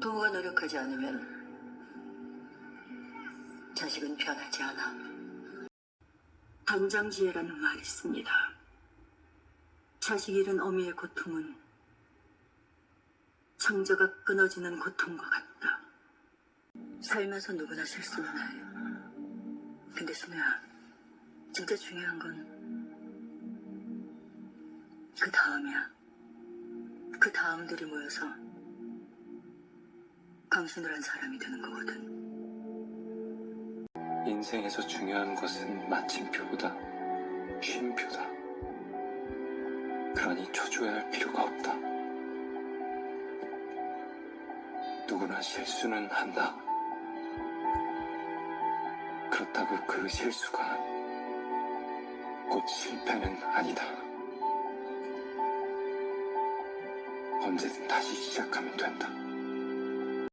부모가 노력하지 않으면 자식은 변하지 않아. 단장지혜라는 말이 있습니다. 자식 잃은 어미의 고통은 창자가 끊어지는 고통과 같다. 살면서 누구나 실수는 해요. 근데 신우야, 진짜 중요한 건 그 다음이야. 그 다음들이 모여서 한 사람이 되는 거거든. 인생에서 중요한 것은 마침표보다 쉼표다. 그러니 초조해할 필요가 없다. 누구나 실수는 한다. 그렇다고 그 실수가 곧 실패는 아니다. 언제든 다시 시작하면 된다.